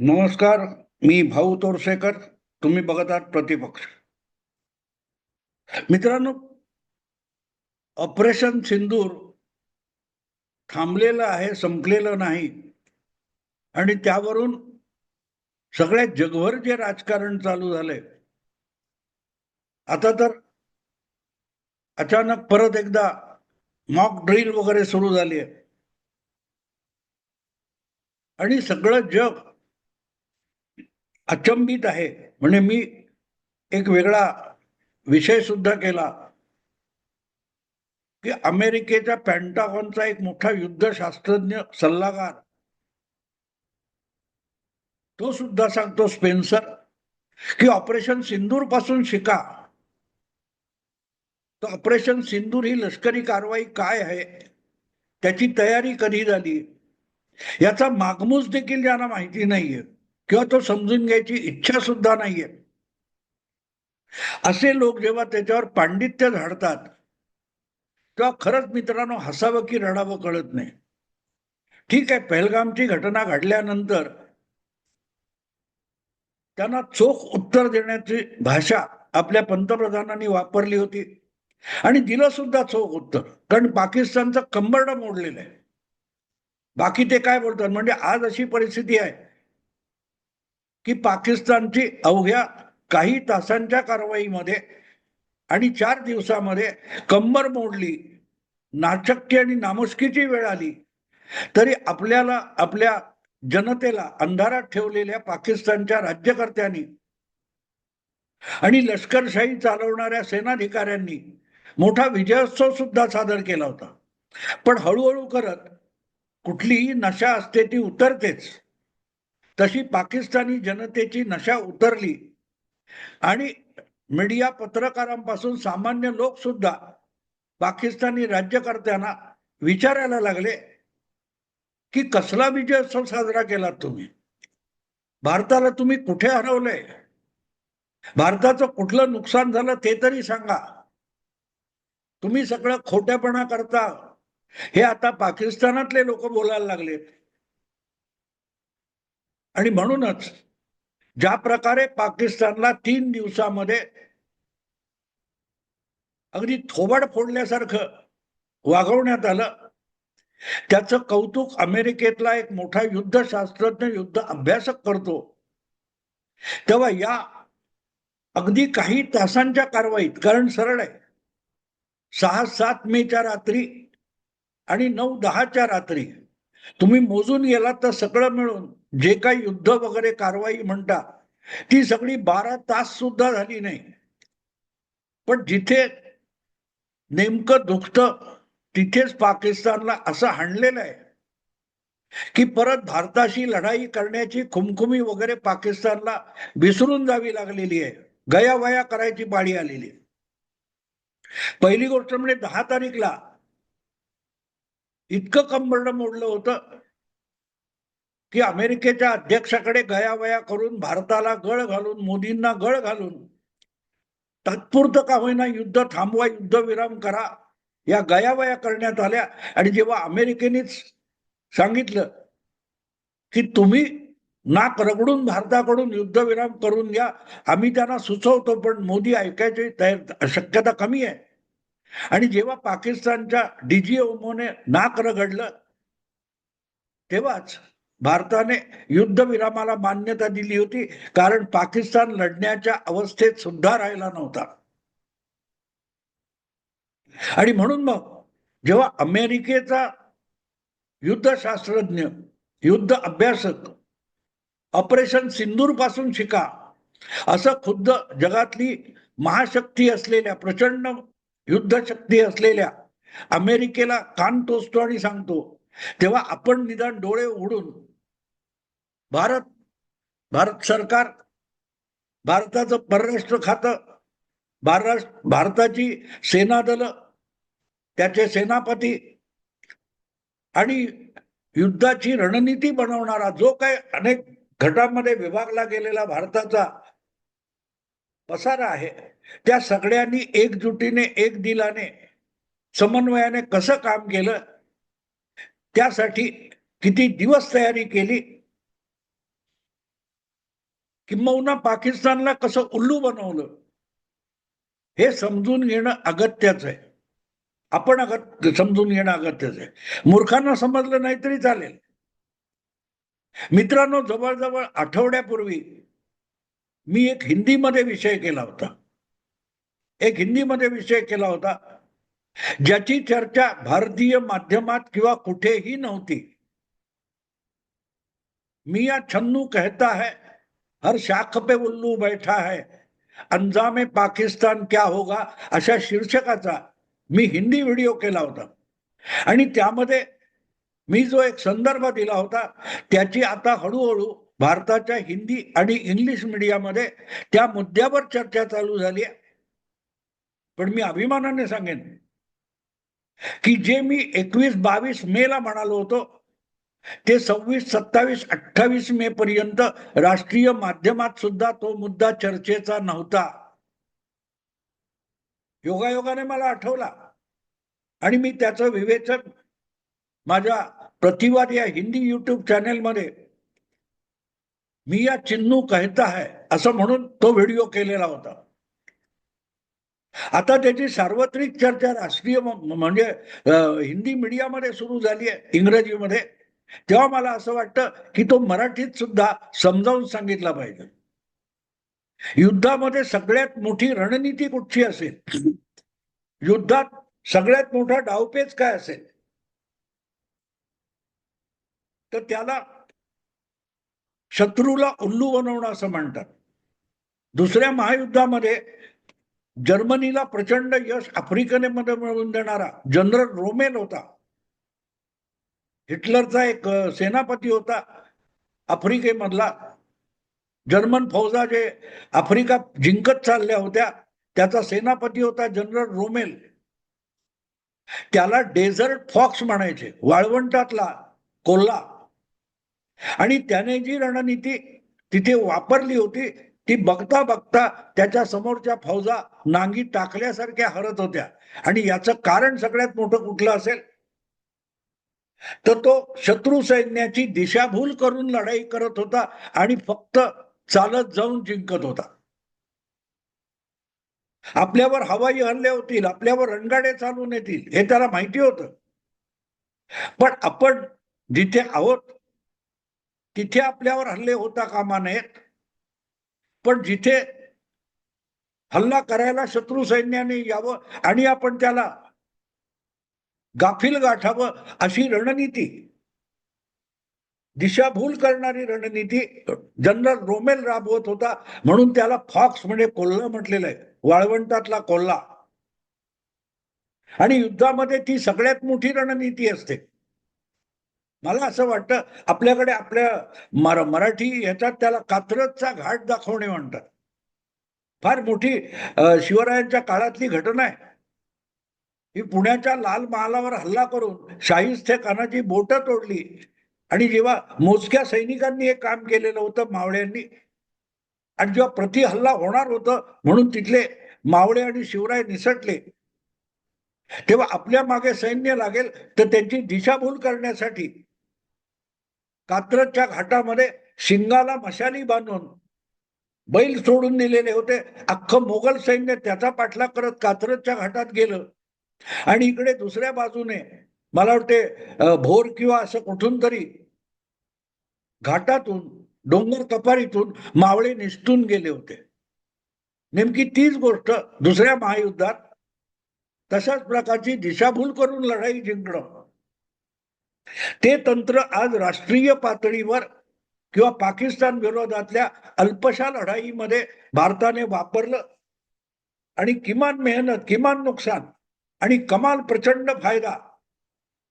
नमस्कार मी भाऊ तोरसेकर तुम्ही बघत आहात प्रतिपक्ष. मित्रांनो ऑपरेशन सिंदूर थांबलेलं आहे संपलेलं नाही. आणि त्यावरून सगळ्या जगभर जे राजकारण चालू झालंय आता तर अचानक परत एकदा मॉक ड्रिल वगैरे सुरू झाली आहे. आणि सगळं जग अचंबित आहे. म्हणजे मी एक वेगळा विषय सुद्धा केला. की अमेरिकेच्या पॅन्टागॉनचा एक मोठा युद्धशास्त्रज्ञ सल्लागार तो सुद्धा सांगतो स्पेन्सर की ऑपरेशन सिंदूरपासून शिका. तर ऑपरेशन सिंदूर ही लष्करी कारवाई काय आहे? त्याची तयारी कधी झाली? याचा मागमूस देखील ज्यांना माहिती नाहीये. किंवा तो समजून घ्यायची इच्छा सुद्धा नाहीये. असे लोक जेव्हा त्याच्यावर पांडित्य झाडतात तेव्हा खरंच मित्रांनो हसावं की रडावं कळत नाही. ठीक आहे पहलगामची घटना घडल्यानंतर त्यांना चोख उत्तर देण्याची भाषा आपल्या पंतप्रधानांनी वापरली होती. आणि दिलं सुद्धा चोख उत्तर कारण पाकिस्तानचं कंबरड मोडलेलं आहे. बाकी ते काय बोलतात? म्हणजे आज अशी परिस्थिती आहे की पाकिस्तानची अवघ्या काही तासांच्या कारवाईमध्ये आणि चार दिवसामध्ये कंबर मोडली नाचक्की आणि नामुष्कीची वेळ आली तरी आपल्याला आपल्या जनतेला अंधारात ठेवलेल्या पाकिस्तानच्या राज्यकर्त्यांनी आणि लष्करशाही चालवणाऱ्या सेनाधिकाऱ्यांनी मोठा विजयोत्सव सुद्धा सादर केला होता. पण हळूहळू करत कुठलीही नशा असते ती उतरतेच. तशी पाकिस्तानी जनतेची नशा उतरली. आणि मीडिया पत्रकारांपासून सामान्य लोक सुद्धा पाकिस्तानी राज्यकर्त्यांना विचारायला लागले की कसला विजयोत्सव साजरा केलात तुम्ही? भारताला तुम्ही कुठे हरवलंय? भारताचं कुठलं नुकसान झालं ते तरी सांगा. तुम्ही सगळं खोट्यापणा करता. हे आता पाकिस्तानातले लोक बोलायला लागलेत. आणि म्हणूनच ज्या प्रकारे पाकिस्तानला तीन दिवसामध्ये अगदी थोबड फोडल्यासारखं वागवण्यात आलं त्याचं कौतुक अमेरिकेतला एक मोठा युद्धशास्त्रज्ञ युद्ध अभ्यासक करतो तेव्हा या अगदी काही तासांच्या कारवाईत कारण सरळ आहे सहा सात मेच्या रात्री आणि नऊ दहाच्या रात्री तुम्ही मोजून गेलात तर सगळं मिळून जे काही युद्ध वगैरे कारवाई म्हणता ती सगळी बारा तास सुद्धा झाली नाही. पण जिथे नेमकं दुखत तिथेच पाकिस्तानला असं हाणलेलं आहे की परत भारताशी लढाई करण्याची खुमखुमी वगैरे पाकिस्तानला विसरून जावी लागलेली आहे गयावया करायची पाळी आलेली पहिली गोष्ट म्हणजे दहा तारीखला इतकं कंबरडं मोडलं होतं की अमेरिकेच्या अध्यक्षाकडे गयावया करून भारताला गळ घालून मोदींना गळ घालून तात्पुरतं का होईना युद्ध थांबवा युद्धविराम करा या गयावया करण्यात आल्या. आणि जेव्हा अमेरिकेनेच सांगितलं की तुम्ही नाक रगडून भारताकडून युद्धविराम करून घ्या आम्ही त्यांना सुचवतो पण मोदी ऐकायची तयार शक्यता कमी आहे. आणि जेव्हा पाकिस्तानच्या डीजीओमोने नाक रगडलं तेव्हाच भारताने युद्धविरामाला मान्यता दिली होती कारण पाकिस्तान लढण्याच्या अवस्थेत सुद्धा राहिला नव्हता. आणि म्हणून मग जेव्हा अमेरिकेचा युद्धशास्त्रज्ञ युद्ध अभ्यासक ऑपरेशन सिंदूरपासून शिका असं खुद्द जगातली महाशक्ती असलेल्या प्रचंड युद्धशक्ती असलेल्या अमेरिकेला कान टोचतो आणि सांगतो तेव्हा आपण निदान डोळे उघडून भारत भारत सरकार भारताचं परराष्ट्र खातं महाराष्ट्र भारताची सेना दल त्याचे सेनापती आणि युद्धाची रणनीती बनवणारा जो काही अनेक गटामध्ये विभागला गेलेला भारताचा पसारा आहे त्या सगळ्यांनी एकजुटीने एक दिलाने समन्वयाने कसं काम केलं त्यासाठी किती दिवस तयारी केली किंबहुना पाकिस्तानला कसं उल्लू बनवलं? हे समजून घेणं अगत्याचं आहे. आपण अगत समजून घेणं अगत्याचं आहे. मूर्खांना समजलं नाही तरी चालेल. मित्रांनो जवळजवळ आठवड्यापूर्वी मी एक हिंदीमध्ये विषय केला होता. एक हिंदीमध्ये विषय केला होता ज्याची चर्चा भारतीय माध्यमात किंवा कुठेही नव्हती. मी या छन्नू कहता है हर शाख पे उल्लू बैठा है। अंजामे पाकिस्तान क्या होगा? अशा शीर्षकाचा मी हिंदी व्हिडिओ केला होता. आणि त्यामध्ये मी जो एक संदर्भ दिला होता त्याची आता हळूहळू भारताच्या हिंदी आणि इंग्लिश मीडियामध्ये त्या मुद्द्यावर चर्चा चालू झाली आहे. पण मी अभिमानाने सांगेन की जे मी एकवीस बावीस मे ला म्हणालो होतो ते सव्वीस सत्तावीस अठ्ठावीस मे पर्यंत राष्ट्रीय माध्यमात सुद्धा तो मुद्दा चर्चेचा नव्हता. योगायोगाने मला आठवला. आणि मी त्याचं विवेचन माझ्या प्रतिवाद या हिंदी युट्यूब चॅनेलमध्ये मी या चिन्नू कहता है असं म्हणून तो व्हिडिओ केलेला होता. आता त्याची सार्वत्रिक चर्चा राष्ट्रीय म्हणजे हिंदी मीडियामध्ये सुरू झाली आहे इंग्रजीमध्ये. तेव्हा मला असं वाटतं की तो मराठीत सुद्धा समजावून सांगितला पाहिजे. युद्धामध्ये सगळ्यात मोठी रणनीती कुठची असेल? युद्धात सगळ्यात मोठा डावपेच काय असेल? तर त्याला शत्रूला उल्लू बनवणं असं म्हणतात. दुसऱ्या महायुद्धामध्ये जर्मनीला प्रचंड यश आफ्रिकेमध्ये मिळवून देणारा जनरल रोमेल होता. हिटलरचा एक सेनापती होता आफ्रिकेमधला. जर्मन फौजा जे आफ्रिका जिंकत चालल्या होत्या त्याचा सेनापती होता जनरल रोमेल. त्याला डेझर्ट फॉक्स म्हणायचे वाळवंटातला कोल्हा. आणि त्याने जी रणनीती तिथे वापरली होती ती बघता बघता त्याच्या समोरच्या फौजा नांगी टाकल्यासारख्या हरत होत्या. आणि याचं कारण सगळ्यात मोठं कुठलं असेल? तर तो शत्रू सैन्याची दिशाभूल करून लढाई करत होता आणि फक्त चालत जाऊन जिंकत होता. आपल्यावर हवाई हल्ले होतील आपल्यावर रणगाडे चालून येतील हे त्याला माहिती होतं. पण आपण जिथे आहोत तिथे आपल्यावर हल्ले होता कामा नयेत. पण जिथे हल्ला करायला शत्रू सैन्याने यावं आणि आपण त्याला गाफील गाठावं अशी रणनीती. दिशाभूल करणारी रणनीती जनरल रोमेल राबवत होता म्हणून त्याला फॉक्स म्हणजे कोल्हा म्हटलेलं आहे वाळवंटातला कोल्हा. आणि युद्धामध्ये ती सगळ्यात मोठी रणनीती असते. मला असं वाटतं आपल्याकडे आपल्या मर मराठी ह्याच्यात त्याला कात्रजचा घाट दाखवणे म्हणतात. फार मोठी शिवरायांच्या काळातली घटना आहे. ही पुण्याच्या लाल महालावर हल्ला करून शाहिस्ते खानाची बोट तोडली. आणि जेव्हा मोजक्या सैनिकांनी हे काम केलेलं होतं मावळ्यांनी आणि जेव्हा प्रति हल्ला होणार होतं म्हणून तिथले मावळे आणि शिवराय निसटले. तेव्हा आपल्या मागे सैन्य लागेल तर त्यांची दिशाभूल करण्यासाठी कात्रजच्या घाटामध्ये शिंगाला मशाली बांधून बैल सोडून दिलेले होते. अख्खं मोगल सैन्य त्याचा पाठलाग करत कात्रजच्या घाटात गेलं. आणि इकडे दुसऱ्या बाजूने मला वाटते भोर किंवा असं कुठून तरी घाटातून डोंगर कपारीतून मावळे निसटून गेले होते. नेमकी तीच गोष्ट दुसऱ्या महायुद्धात तशाच प्रकारची दिशाभूल करून लढाई जिंकणं. ते तंत्र आज राष्ट्रीय पातळीवर किंवा पाकिस्तान विरोधातल्या अल्पशा लढाईमध्ये भारताने वापरलं. आणि किमान मेहनत किमान नुकसान आणि कमाल प्रचंड फायदा.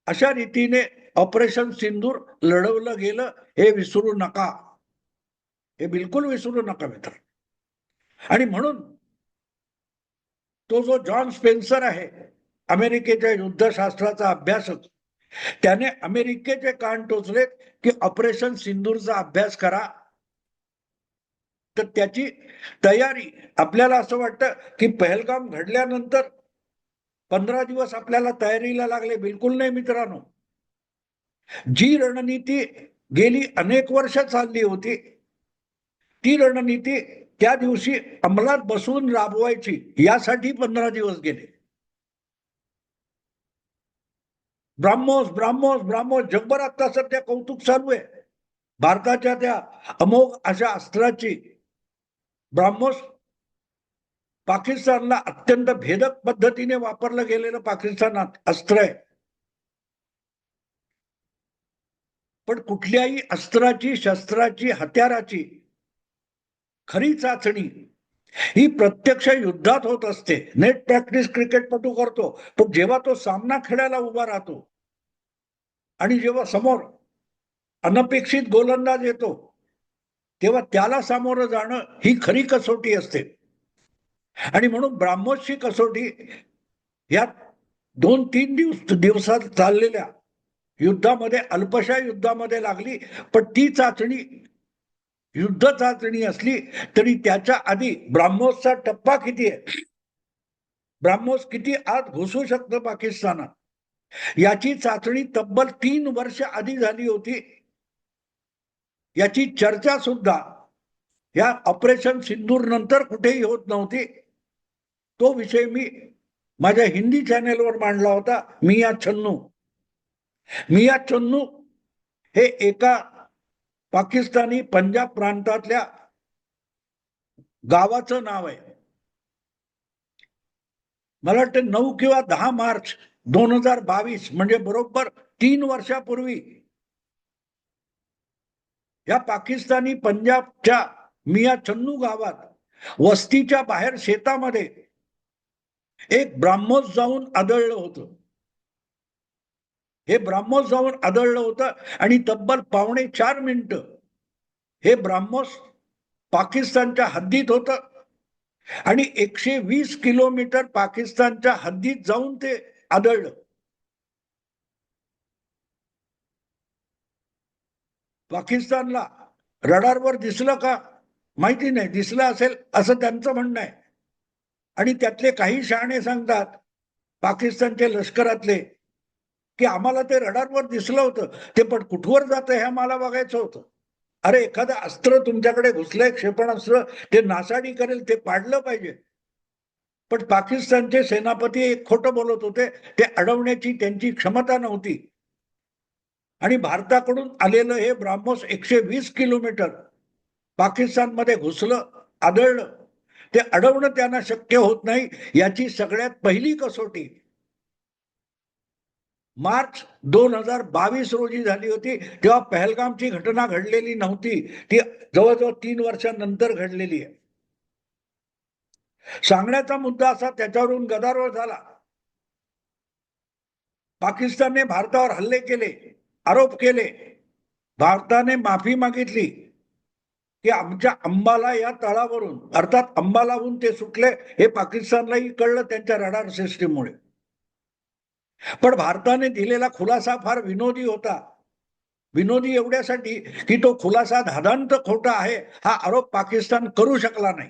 अशा रीतीने ऑपरेशन सिंदूर लढवलं गेलं हे विसरू नका. हे बिलकुल विसरू नका मित्र. आणि म्हणून तो जो जॉन स्पेन्सर आहे अमेरिकेच्या युद्धशास्त्राचा अभ्यासक त्याने अमेरिकेचे कान टोचलेत की ऑपरेशन सिंदूरचा अभ्यास करा. तर त्याची तयारी आपल्याला असं वाटतं की पहलगाम घडल्यानंतर पंधरा दिवस आपल्याला तयारीला लागले बिलकुल नाही मित्रांनो. जी रणनीती गेली अनेक वर्ष चालली होती ती रणनीती त्या दिवशी अंमलात बसून राबवायची यासाठी पंधरा दिवस गेले. ब्राह्मोस ब्राह्मोस ब्राह्मोस जगभर आता सध्या कौतुक चालू आहे. भारताच्या त्या अमोघ अशा अस्त्राची ब्राह्मोस पाकिस्तानला अत्यंत भेदक पद्धतीने वापरलं गेलेलं पाकिस्तानात अस्त्र आहे. पण कुठल्याही अस्त्राची शस्त्राची हत्याराची खरी चाचणी ही प्रत्यक्ष युद्धात होत असते. नेट प्रॅक्टिस क्रिकेटपटू करतो पण जेव्हा तो सामना खेळायला उभा राहतो आणि जेव्हा समोर अनपेक्षित गोलंदाज येतो तेव्हा त्याला सामोरं जाणं ही खरी कसोटी असते. आणि म्हणून ब्राह्मोशी कसोटी या दोन तीन दिवस दिवसात चाललेल्या युद्धामध्ये अल्पशा युद्धामध्ये लागली पण ती चाचणी युद्ध चाचणी असली तरी त्याच्या आधी ब्राह्मोसचा टप्पा किती आहे? ब्राह्मोस किती आत घुसू शकतं पाकिस्तानात? याची चाचणी तब्बल तीन वर्ष आधी झाली होती. याची चर्चा सुद्धा या ऑपरेशन सिंदूर नंतर कुठेही होत नव्हती. तो विषय मी माझ्या हिंदी चॅनेलवर मांडला होता मिया छन्नू मिया छन्नू हे एका पाकिस्तानी पंजाब प्रांतातल्या गावाचं नाव आहे. मला वाटतं नऊ किंवा दहा मार्च दोन हजार बावीस म्हणजे बरोबर तीन वर्षापूर्वी या पाकिस्तानी पंजाबच्या मिया छन्नू गावात वस्तीच्या बाहेर शेतामध्ये एक ब्राह्मोस जाऊन आदळलं होतं. हे ब्राह्मोस जाऊन आदळलं होतं आणि तब्बल पावणे चार मिनिट हे ब्राह्मोस पाकिस्तानच्या हद्दीत होत. आणि एकशे वीस किलोमीटर पाकिस्तानच्या हद्दीत जाऊन ते आदळलं. पाकिस्तानला रडारवर दिसलं का? माहिती नाही. दिसलं असेल असं त्यांचं म्हणणं आहे. आणि त्यातले काही शहाणे सांगतात पाकिस्तानचे लष्करातले की आम्हाला ते रडारवर दिसलं होतं. ते पण कुठवर जातं हे आम्हाला बघायचं होतं. अरे एखादं अस्त्र तुमच्याकडे घुसलंय क्षेपणास्त्र ते नासाडी करेल ते पाडलं पाहिजे. पण पाकिस्तानचे सेनापती एक खोटं बोलत होते ते अडवण्याची त्यांची क्षमता नव्हती. आणि भारताकडून आलेलं हे ब्राह्मोस एकशे वीस किलोमीटर पाकिस्तानमध्ये घुसलं आदळलं. ते अडवणं त्यांना शक्य होत नाही याची सगळ्यात पहिली कसोटी. मार्च दोन हजार बावीस रोजी झाली होती तेव्हा पहलगामची घटना घडलेली नव्हती. ती जवळजवळ तीन वर्षांनंतर घडलेली आहे. सांगण्याचा मुद्दा असा त्याच्यावरून गदारोळ झाला. पाकिस्तानने भारतावर हल्ले केले आरोप केले. भारताने माफी मागितली. की आमच्या अंबाला या तळावरून अर्थात अंबालाहून ते सुटले हे पाकिस्तानलाही कळलं त्यांच्या रडार सिस्टीममुळे. पण भारताने दिलेला खुलासा फार विनोदी होता. विनोदी एवढ्यासाठी की तो खुलासा धादांत खोटा आहे हा आरोप पाकिस्तान करू शकला नाही.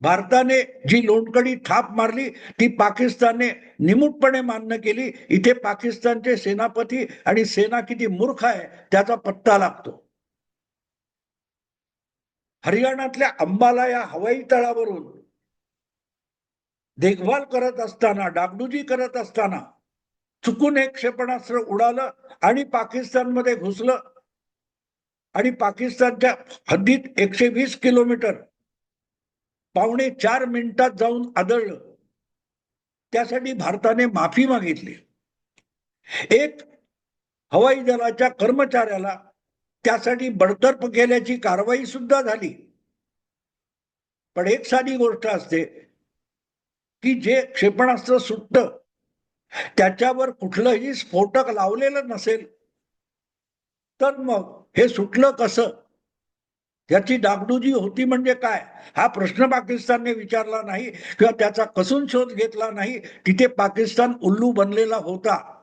भारताने जी लोणकडी थाप मारली ती पाकिस्तानने निमूटपणे मान्य केली. इथे पाकिस्तानचे सेनापती आणि सेना किती मूर्ख आहे त्याचा पत्ता लागतो. हरियाणातल्या अंबाला या हवाई तळावरून देखभाल करत असताना डागडुजी करत असताना चुकून एक क्षेपणास्त्र उडालं आणि पाकिस्तानमध्ये घुसलं. आणि पाकिस्तानच्या हद्दीत एकशे वीस किलोमीटर पावणे चार मिनिटात जाऊन आदळलं. त्यासाठी भारताने माफी मागितली. एक हवाई दलाच्या कर्मचाऱ्याला त्यासाठी बडतर्फ केल्याची कारवाई सुद्धा झाली. पण एक साधी गोष्ट असते की जे क्षेपणास्त्र सुटत त्याच्यावर कुठलंही स्फोटक लावलेलं नसेल तर मग हे सुटलं कसं? त्याची डागडुजी होती म्हणजे काय? हा प्रश्न पाकिस्तानने विचारला नाही किंवा त्याचा कसून शोध घेतला नाही तिथे पाकिस्तान उल्लू बनलेला होता?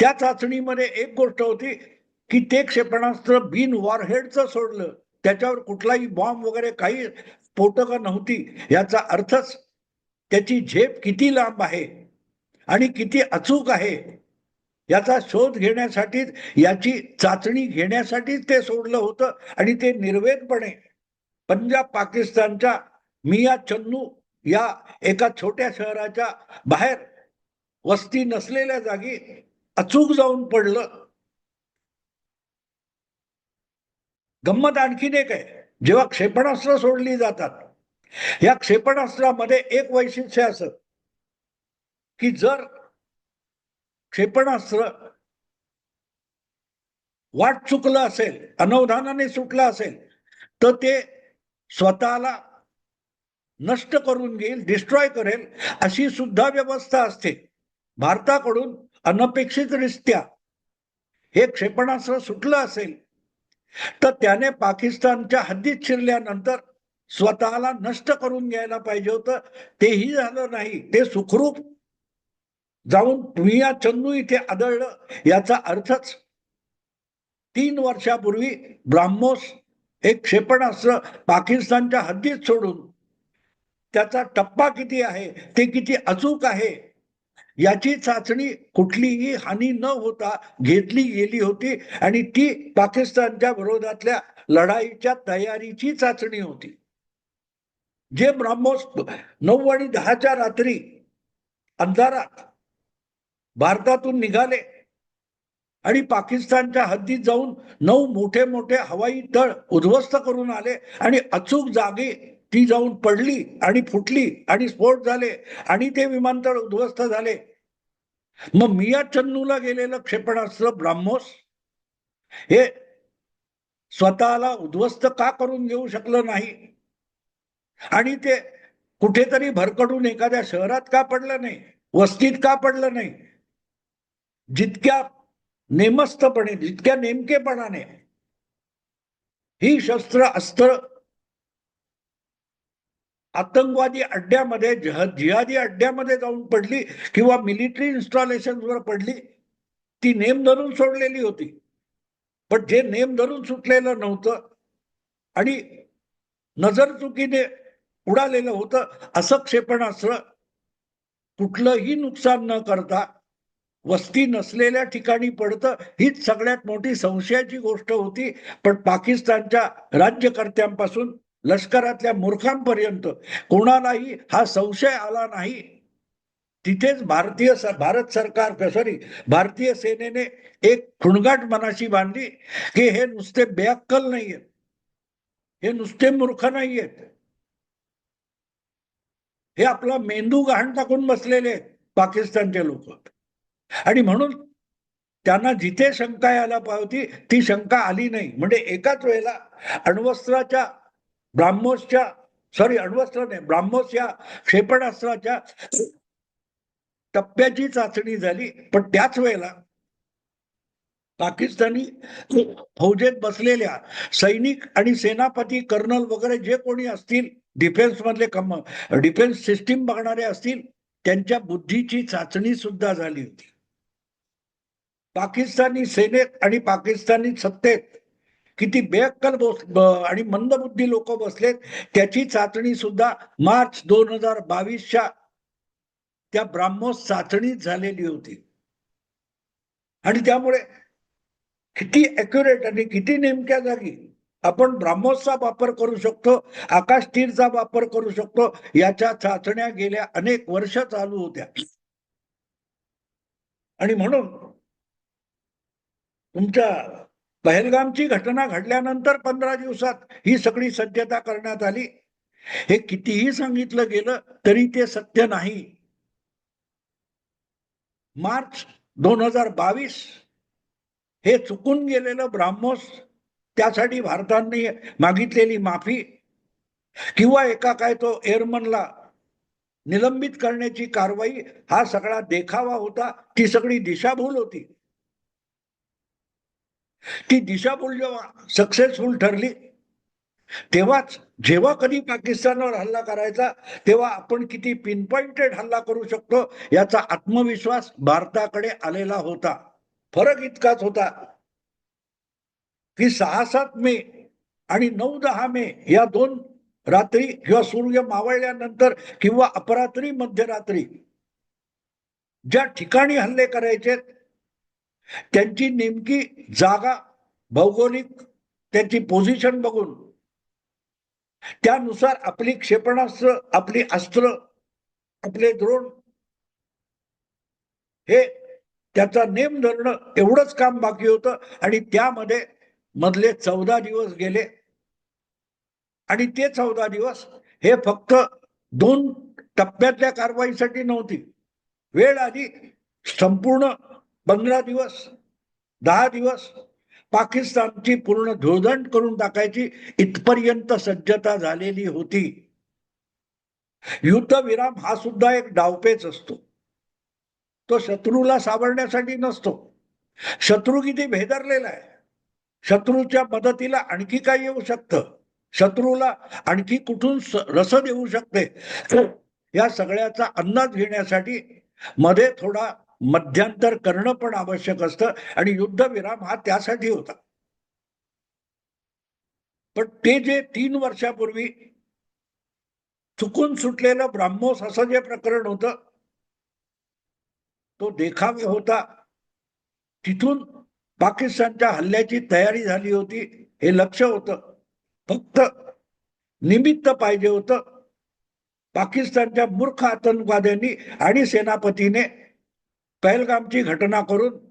त्या चाचणीमध्ये एक गोष्ट होती की ते क्षेपणास्त्र बिन वॉरहेडचं सोडलं. त्याच्यावर कुठलाही बॉम्ब वगैरे काही स्फोटक नव्हती. याचा अर्थच त्याची झेप किती लांब आहे आणि किती अचूक आहे याचा शोध घेण्यासाठीच याची चाचणी घेण्यासाठीच ते सोडलं होतं आणि ते निर्वेदपणे पंजाब पाकिस्तानच्या मिया चन्नू या एका छोट्या शहराच्या बाहेर वस्ती नसलेल्या जागी अचूक जाऊन पडलं. गंमत आणखीन एक आहे. जेव्हा क्षेपणास्त्र सोडली जातात या क्षेपणास्त्रामध्ये एक वैशिष्ट्य असत की जर क्षेपणास्त्र वाट चुकलं असेल अनवधानाने सुटलं असेल तर ते स्वतःला नष्ट करून घेईल डिस्ट्रॉय करेल अशी सुद्धा व्यवस्था असते. भारताकडून अनपेक्षितरित्या हे क्षेपणास्त्र सुटलं असेल तर त्याने पाकिस्तानच्या हद्दीत शिरल्यानंतर स्वतःला नष्ट करून घ्यायला पाहिजे होतं. तेही झालं नाही. ते सुखरूप जाऊन मिया चंदू इथे आदळलं. याचा अर्थच तीन वर्षापूर्वी ब्राह्मोस एक क्षेपणास्त्र पाकिस्तानच्या हद्दीत सोडून त्याचा टप्पा किती आहे ते किती अचूक आहे याची चाचणी कुठलीही हानी न होता घेतली गेली होती आणि ती पाकिस्तानच्या विरोधातल्या लढाईच्या तयारीची चाचणी होती. जे ब्राह्मोस नऊ आणि दहाच्या रात्री अंधारात भारतातून निघाले आणि पाकिस्तानच्या हद्दीत जाऊन नऊ मोठे मोठे हवाई तळ उद्ध्वस्त करून आले आणि अचूक जागी ती जाऊन पडली आणि फुटली आणि स्फोट झाले आणि ते विमानतळ उद्ध्वस्त झाले. मग मिया चन्नूला गेलेलं क्षेपणास्त्र ब्राह्मोस? हे स्वतःला उद्ध्वस्त का करून घेऊ शकलं नाही? आणि ते कुठेतरी भरकडून एखाद्या शहरात का पडलं नाही? वस्तीत का पडलं नाही? जितक्या नेमस्तपणे जितक्या नेमकेपणाने ही शस्त्र अस्त्र आतंकवादी अड्ड्यामध्ये जिहादी अड्ड्यामध्ये जाऊन पडली किंवा मिलिटरी इन्स्टॉलेशन वर पडली ती नेम धरून सोडलेली होती. पण जे नेम धरून सुटलेलं नव्हतं आणि नजर चुकीने उडालेलं होतं असं क्षेपणास्त्र कुठलंही नुकसान न करता वस्ती नसलेल्या ठिकाणी पडतं हीच सगळ्यात मोठी संशयाची गोष्ट होती. पण पाकिस्तानच्या राज्यकर्त्यांपासून लष्करातल्या मूर्खांपर्यंत. कोणालाही हा संशय आला नाही. तिथेच भारतीय भारत सरकार सॉरी भारतीय सेनेने एक खुणगाट मनाशी बांधली की हे नुसते बेअक्कल नाहीयेत. हे नुसते मूर्ख नाहीयेत. हे आपला मेंदू गहाण टाकून बसलेले आहेत पाकिस्तानचे लोक. आणि म्हणून त्यांना जिथे शंका यायला पावती ती शंका आली नाही. म्हणजे एकाच वेळेला अण्वस्त्राच्या ब्राह्मोसच्या सॉरी अण्वस्त्र नाही ब्राह्मोस या क्षेपणास्त्राच्या टप्प्याची चाचणी झाली. पण त्याच वेळेला पाकिस्तानी फौजेत बसलेल्या सैनिक आणि सेनापती कर्नल वगैरे जे कोणी असतील डिफेन्स मधले कम डिफेन्स सिस्टीम बघणारे असतील त्यांच्या बुद्धीची चाचणी सुद्धा झाली होती. पाकिस्तानी सेनेत आणि पाकिस्तानी सत्तेत किती बेअक्कल बस आणि मंदबुद्धी लोक बसलेत त्याची चाचणी सुद्धा मार्च दोन हजार बावीसच्या त्या ब्राह्मोस चाचणीत झालेली होती. आणि त्यामुळे किती अॅक्युरेट आणि किती नेमक्या जागी आपण ब्राह्मोसचा वापर करू शकतो आकाश तीरचा वापर करू शकतो याच्या चाचण्या गेल्या अनेक वर्ष चालू होत्या. आणि म्हणून तुमच्या पहलगामची घटना घडल्यानंतर पंधरा दिवसात ही सगळी सज्जता करण्यात आली. हे कितीही सांगितलं गेलं तरी ते सत्य नाही. मार्च दोन हजार बावीस हे चुकून गेलेलं ब्राह्मोस त्यासाठी भारताने मागितलेली माफी किंवा एका काय तो एअरमनला निलंबित करण्याची कारवाई हा सगळा देखावा होता ती सगळी दिशाभूल होती. ती दिशाभूल जेव्हा सक्सेसफुल ठरली. तेव्हाच जेव्हा कधी पाकिस्तानवर हल्ला करायचा तेव्हा आपण किती पिनपॉइंटेड हल्ला करू शकतो याचा आत्मविश्वास भारताकडे आलेला होता. फरक इतकाच होता की सहा सात मे आणि नऊ दहा मे या दोन रात्री किंवा सूर्य मावळल्यानंतर किंवा अपरात्री मध्यरात्री ज्या ठिकाणी हल्ले करायचे त्यांची नेमकी जागा भौगोलिक त्यांची पोझिशन बघून. त्यानुसार आपली क्षेपणास्त्र आपली अस्त्र आपले द्रोण हे त्याचा नेम धरणं एवढंच काम बाकी होतं आणि त्यामध्ये मधले चौदा दिवस गेले. आणि ते चौदा दिवस हे फक्त दोन टप्प्यातल्या कारवाईसाठी नव्हती. वेळ आधी संपूर्ण पंधरा दिवस दहा दिवस पाकिस्तानची पूर्ण धुळदंड करून टाकायची इथपर्यंत सज्जता झालेली होती. युद्धविराम हा सुद्धा एक डावपेच असतो. तो शत्रूला सावरण्यासाठी नसतो. शत्रू किती भेदरलेला आहे. शत्रूच्या मदतीला आणखी काय येऊ शकतं. शत्रूला आणखी कुठून रस रसद येऊ शकते. या सगळ्याचा अंदाज घेण्यासाठी मध्ये थोडा मध्यांतर करणं पण आवश्यक असतं आणि युद्धविराम हा त्यासाठी होता. पण ते जे तीन वर्षापूर्वी चुकून सुटलेलं ब्राह्मोस असं जे प्रकरण होतं तो देखावे होता. तिथून पाकिस्तानच्या हल्ल्याची तयारी झाली होती हे लक्ष होतं. फक्त निमित्त पाहिजे होतं. पाकिस्तानच्या मूर्ख आतंकवाद्यांनी आणि सेनापतीने पहलगामची घटना करून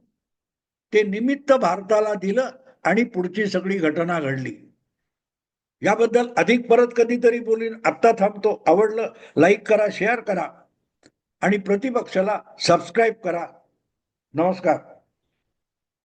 ते निमित्त भारताला दिलं आणि पुढची सगळी घटना घडली. याबद्दल अधिक परत कधीतरी बोलीन. आत्ता थांबतो. आवडलं लाईक करा शेअर करा आणि प्रतिपक्षाला सबस्क्राईब करा. नमस्कार.